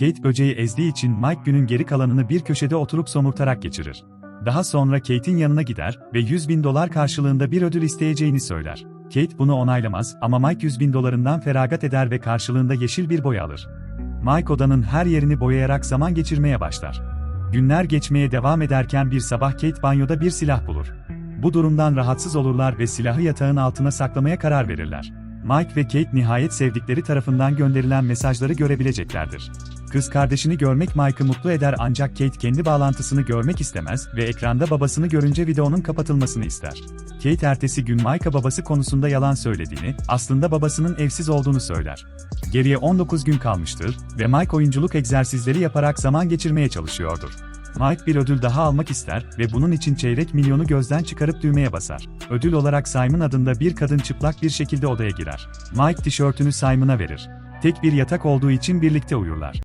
Kate böceği ezdiği için Mike günün geri kalanını bir köşede oturup somurtarak geçirir. Daha sonra Kate'in yanına gider ve 100 bin dolar karşılığında bir ödül isteyeceğini söyler. Kate bunu onaylamaz ama Mike 100 bin dolarından feragat eder ve karşılığında yeşil bir boya alır. Mike odanın her yerini boyayarak zaman geçirmeye başlar. Günler geçmeye devam ederken bir sabah Kate banyoda bir silah bulur. Bu durumdan rahatsız olurlar ve silahı yatağın altına saklamaya karar verirler. Mike ve Kate nihayet sevdikleri tarafından gönderilen mesajları görebileceklerdir. Kız kardeşini görmek Mike'ı mutlu eder ancak Kate kendi bağlantısını görmek istemez ve ekranda babasını görünce videonun kapatılmasını ister. Kate ertesi gün Mike'a babası konusunda yalan söylediğini, aslında babasının evsiz olduğunu söyler. Geriye 19 gün kalmıştır ve Mike oyunculuk egzersizleri yaparak zaman geçirmeye çalışıyordur. Mike bir ödül daha almak ister ve bunun için çeyrek milyonu gözden çıkarıp düğmeye basar. Ödül olarak Simon adında bir kadın çıplak bir şekilde odaya girer. Mike tişörtünü Simon'a verir. Tek bir yatak olduğu için birlikte uyurlar.